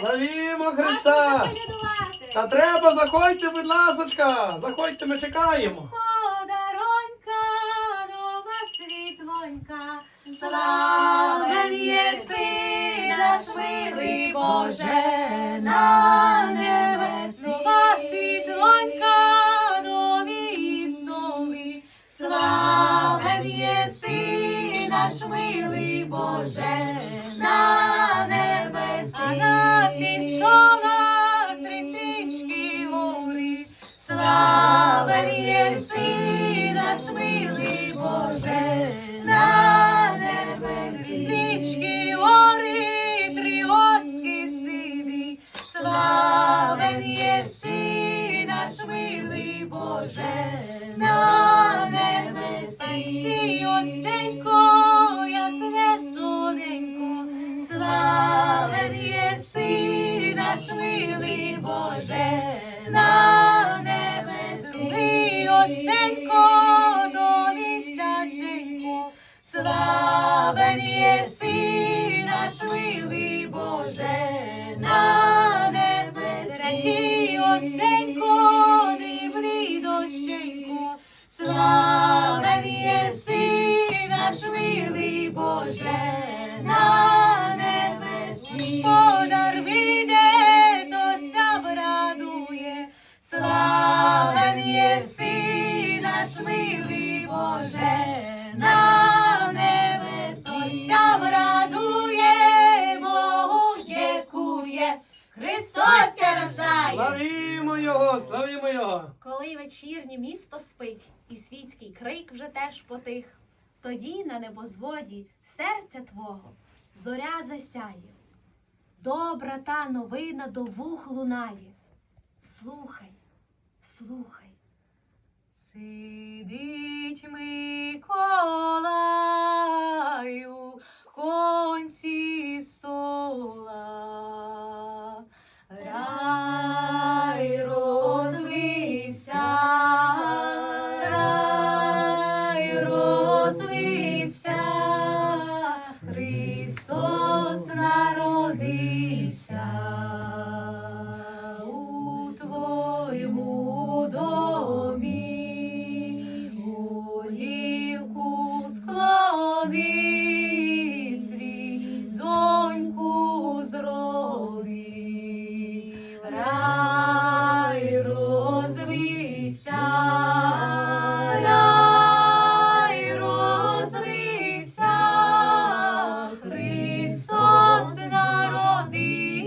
Славімо Христа! Та треба, заходьте, будь ласочка! Заходьте, ми чекаємо. Подаронька, нова світлонька, славен єси наш милий Боже на небесі. Нова світлонька, нові столи, славен єси наш милий на небесі. Свічки гори, три остки сиві. Славен єси наш милий Боже на небесі. Сій остенько, ясне соненько. Славен єси наш милий Боже на наш милий Боже на небесі. Ся врадує, дякує. Христос рождає. Славімо Його, славімо Його! Коли вечірнє місто спить, і світський крик вже теж потих, тоді на небозводі серця твого зоря засяє. Добра та новина до вух лунає. Слухай, слухай. Сидить Миколаю,